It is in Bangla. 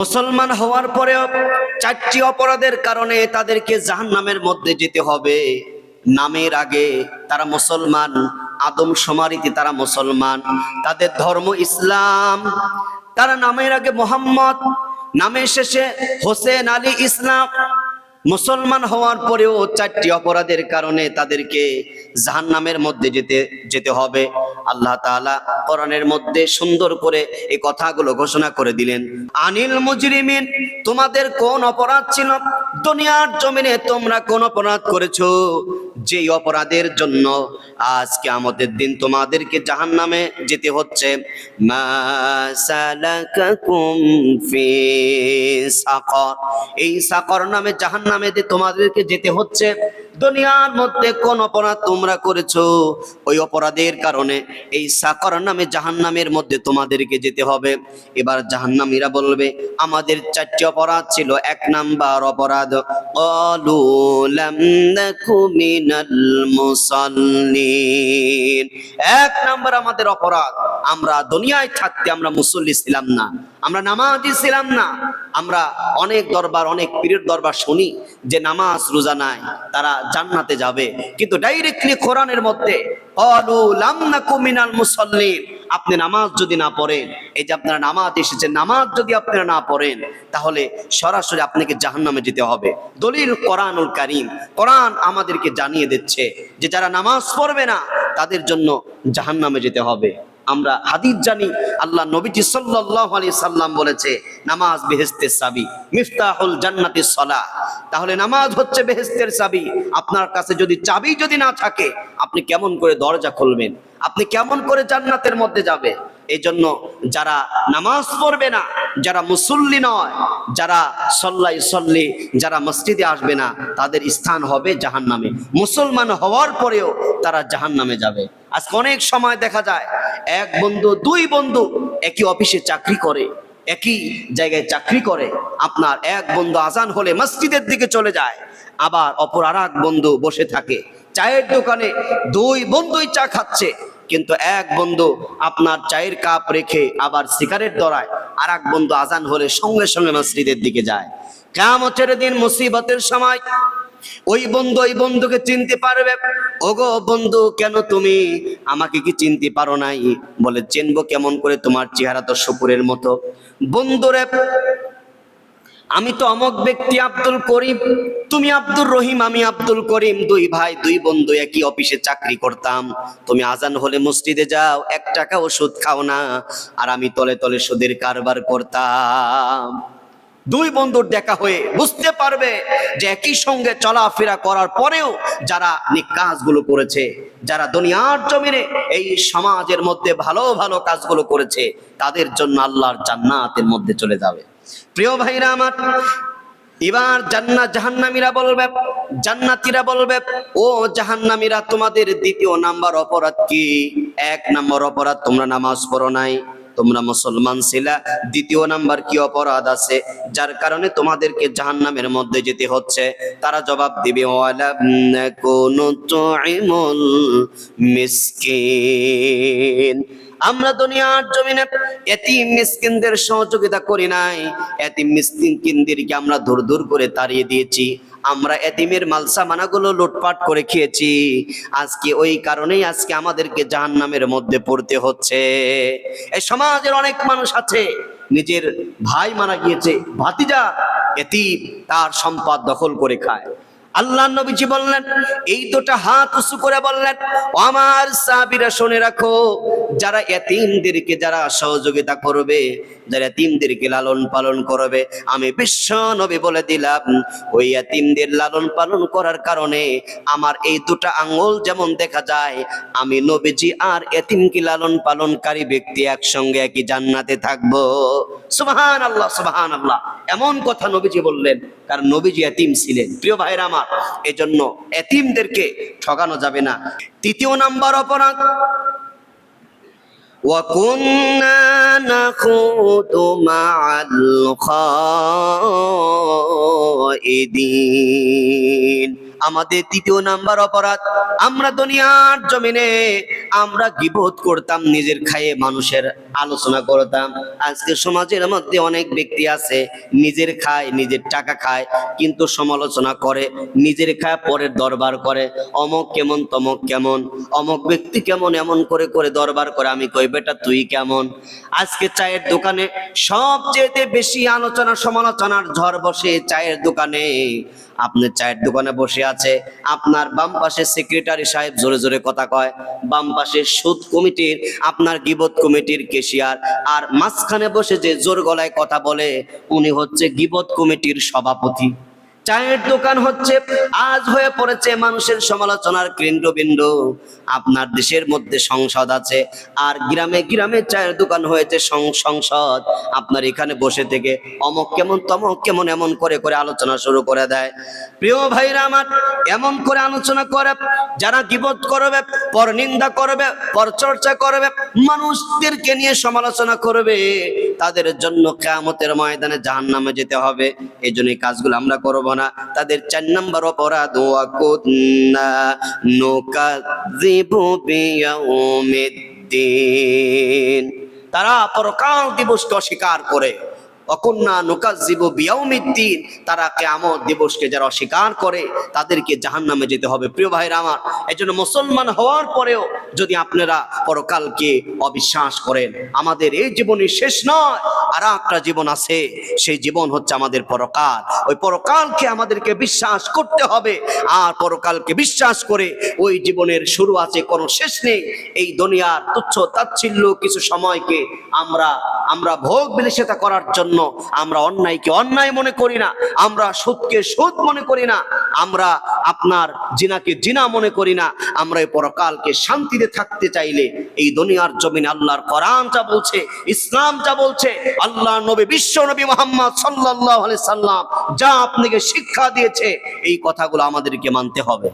মুসলমান হওয়ার পরেও চারটি অপরাধের কারণে তাদেরকে জাহান নামের মধ্যে যেতে হবে। নামের আগে তারা মুসলমান, আদম সমারিতে তারা মুসলমান। তাদের ধর্ম ইসলাম। তারা নামের আগে মোহাম্মদ, নামের শেষে হোসেন আলী ইসলাম। মুসলমান হওয়ার পরেও চারটি অপরাধের কারণে তাদেরকে জাহান নামের মধ্যে যেতে যেতে হবে। আল্লাহ তালা কোরআনের মধ্যে সুন্দর করে এই কথাগুলো ঘোষণা করে দিলেন। আনিল মুজরিমিন, তোমাদের কোন অপরাধ ছিল? দুনিয়ার জমিনে তোমরা কোন অপরাধ করেছ? যে অপরাধের জন্য আজকে আমাদের দিন তোমাদেরকে জাহান নামে যেতে হচ্ছে। এই সাকর নামে জাহান্নামে যে তোমাদেরকে যেতে হচ্ছে দুনিয়ার মধ্যে কোন অপরাধ তোমরা করেছ? ওই অপরাধের কারণে এই সাকর নামে জাহান্নামের মধ্যে তোমাদেরকে যেতে হবে। এবার জাহান্নামীরা বলবে, আমাদের চারটি অপরাধ ছিল। এক নাম্বার অপরাধ এক নাম্বার আমাদের অপরাধ, আমরা দুনিয়ায় থাকতে আমরা মুসল্লি ছিলাম না। আমরা নামাজি ছিলাম না। আমরা অনেক দরবার, অনেক পীরের দরবার শুনি যে নামাজ রোজা নাই। তারা জান্নাতে যাবে। কিন্তু ডাইরেক্টলি কোরআনের মধ্যে আপনি নামাজ যদি না পড়েন, এই যে আপনারা নামাজ এসেছে নামাজ যদি আপনারা না পড়েন, তাহলে সরাসরি আপনাকে জাহান্নামে যেতে হবে। দলিল কোরআনুল কারীম। কোরআন আমাদেরকে জানিয়ে দিচ্ছে যে যারা নামাজ পড়বে না, তাদের জন্য জাহান্নামে যেতে হবে। আমরা হাদিস জানি, আল্লাহ নবীজি সাল্লাল্লাহু আলাইহি সাল্লাম বলেছে, নামাজ বেহেশতের চাবি, মিফতাহুল জান্নাতিস সলা। তাহলে নামাজ হচ্ছে বেহেস্তের চাবি। আপনার কাছে যদি চাবি যদি না থাকে, আপনি কেমন করে দরজা খুলবেন? আপনি কেমন করে জান্নাতের মধ্যে যাবে এই জন্য যারা নামাজ পড়বে না, যারা মুসল্লি নয়, যারা সল্লাই সল্লি, যারা মসজিদে আসবে না, তাদের স্থান হবে জাহান্নামে। মুসলমান হওয়ার পরেও তারা জাহান্নামে যাবে। আজকে অনেক সময় দেখা যায়, এক বন্ধু, দুই বন্ধু একই অফিসে চাকরি করে, একই জায়গায় চাকরি করে, আপনার এক বন্ধু আজান হলে মসজিদের দিকে চলে যায়, আবার অপর আর বন্ধু বসে থাকে, চায়ের দোকানে দুই বন্ধুই চা খাচ্ছে কিন্তু এক বন্ধু আপনার চায়ের কাপ রেখে আবার সিগারেট ধরায় আর এক বন্ধু আজান হলে সঙ্গে সঙ্গে মসজিদের দিকে যায়। কেমতের দিন মুসিবতের সময় ওই বন্ধু ওই বন্ধুকে চিনতে পারবে, ওগো বন্ধু, কেন তুমি আমাকে কি চিনতে পারো নাই? বলে, চিনবো কেমন করে তোমার চেহারা তো শুকুরের মতো। বন্ধুরে আমি তো অমক ব্যক্তি আব্দুল করিম। তুমি আব্দুর রহিম, আমি আব্দুল করিম। দুই ভাই, দুই বন্ধু একই অফিসে চাকরি করতাম। তুমি আজান হলে মসজিদে যাও, এক টাকা ওষুধ খাও না। আর আমি তলে তলে সুদের কারবার করতাম। দুই বন্ধুর দেখা হয়ে বুঝতে পারবে যে একই সঙ্গে চলাফেরা করার পরেও যারা কাজগুলো করেছে, যারা দুনিয়ার জমিনে এই সমাজের মধ্যে ভালো ভালো কাজগুলো করেছে, তাদের জন্য আল্লাহর জান্নাতের মধ্যে চলে যাবে। প্রিয় ভাইরা আমার, এবার জান্না জাহান্নামীরা বলবে, জান্নাতীরা বলবে, ও জাহান্নামীরা, তোমাদের দ্বিতীয় নাম্বার অপরাধ কি? এক নাম্বার অপরাধ, তোমরা নামাজ পড়ো নাই। তোমরা মুসলমান ছিলা, দ্বিতীয় নাম্বার কি অপরাধ আছে? যার কারণে তোমাদেরকে জাহান্নামের মধ্যে যেতে হচ্ছে। তারা জবাব দিবে আমরা দুনিয়ার জমিনে এতিম মিসকিনদের সহযোগিতা করি নাই। এতিম মিসকিনদেরকে আমরা দূর দূর করে তাড়িয়ে দিয়েছি। আমরা এতিমের মালসামানাগুলো লুটপাট করে খেয়েছি। আজকে ওই কারণেই আজকে আমাদেরকে জাহান নামের মধ্যে পড়তে হচ্ছে। এই সমাজের অনেক মানুষ আছে, নিজের ভাই মারা গিয়েছে, ভাতিজা এতিম, তার সম্পদ দখল করে খায়। আল্লাহ নবীজি বললেন, এই দুটা হাত উঁচু করে বললেন, আমার সাহাবীরা শুনে রাখো, যারা এতিমদেরকে, যারা সহযোগিতা করবে, যারা এতিমদেরকে লালন পালন করবে, আমি বিশ্ব নবী বলে দিলাম, ওই এতিমদের লালন পালন করার কারণে আমার এই দুটা আঙ্গুল যেমন দেখা যায়, আমি নবীজি আর এতিমকে লালন পালনকারী ব্যক্তি একসঙ্গে একই জান্নাতে থাকব। সুবহান আল্লাহ সুবহান আল্লাহ এমন কথা নবীজি বললেন, কারণ নবীজি এতিম ছিলেন। প্রিয় ভাইরা এজন্য এতিমদেরকে ঠকানো যাবে না তৃতীয় নাম্বার অপরাধ وكنا نخوض مع الخائدين আমাদের তৃতীয় নাম্বার অপরাধ আমরা দুনিয়ার জমিনে আমরা গিবোধ করতাম, নিজের খায়ে মানুষের আলোচনা করতাম। আজকে সমাজের মধ্যে অনেক ব্যক্তি আছে, নিজের খায়, নিজের টাকা খায়, কিন্তু সমালোচনা করে, নিজের খায় পরের দরবার করে। অমক কেমন, তমক কেমন, অমক ব্যক্তি কেমন, এমন করে করে দরবার করে। আমি কই, বেটা, তুই কেমন? আজকে চায়ের দোকানে সবচেয়ে বেশি আলোচনা, সমালোচনার ঝড় বসে চায়ের দোকানে। আপনি চায়ের দোকানে বসে আছে, আপনার বাম পাশে সেক্রেটারি সাহেব জোরে জোরে কথা কয়, বাম পাশে সুদ কমিটির, আপনার গিবত কমিটির কেশিয়ার। আর মাঝখানে বসে যে জোর গলায় কথা বলে, উনি হচ্ছে গিবত কমিটির সভাপতি। চায়ের দোকান হচ্ছে, আজ হয়ে পড়েছে মানুষের সমালোচনার কেন্দ্রবিন্দু। আপনার দেশের মধ্যে সংসদ আছে, আর গ্রামে গ্রামে চায়ের দোকান হয়েছে সংসদ। আপনার এখানে বসে থেকে অমক কেমন তমক কেমন এমন করে করে আলোচনা শুরু করে দেয়। প্রিয় ভাইরা আমার, এমন করে আলোচনা করে, যারা গিবত করবে, পর নিন্দা করবে, পর চর্চা করবে, মানুষদেরকে নিয়ে সমালোচনা করবে, তাদের জন্য কেয়ামতের ময়দানে জাহান নামে যেতে হবে। এই জন্য এই কাজগুলো আমরা করব না। তাদের চার নম্বর অপরাধ ওয়াকুন্না নুকাযিবু বিয়াউমিদ্দিন। তারা পরকাল দিবসকে অস্বীকার করে। অকন্যা নুকাজিবু বিয়াউমিদ্দিন, তারা কিয়ামত দিবসকে যারা অস্বীকার করে, তাদেরকে জাহান্নামে যেতে হবে। প্রিয় ভাইরা আমার, এজন্য মুসলমান হওয়ার পরেও যদি আপনারা পরকালকে অবিশ্বাস করেন, আমাদের এই জীবনই শেষ নয়, আর একটা জীবন আছে, সেই জীবন হচ্ছে আমাদের পরকাল। ওই পরকালকে আমাদেরকে বিশ্বাস করতে হবে, আর পরকালকে বিশ্বাস করে ওই জীবনের শুরু আছে, কোনো শেষ নেই। এই দুনিয়ার তুচ্ছ তাচ্ছিল্য কিছু সময়কে আমরা আমরা ভোগ বিলাসিতা করার জন্য আমরা অন্যায়কে অন্যায় মনে করি না, আমরা সুদকে সুদ মনে করি না, আমরা আপনার জিনাকে জিনা মনে করি না, আমরা এই পরকালকে শান্তিতে থাকতে চাইলে এই দুনিয়ার জমিনে আল্লাহর কোরআন যা বলছে, ইসলাম যা বলছে আল্লাহ নবী, বিশ্ব নবী মোহাম্মদ আলাইহি সাল্লাম যা আপনাকে শিক্ষা দিয়েছে, এই কথাগুলো আমাদেরকে মানতে হবে।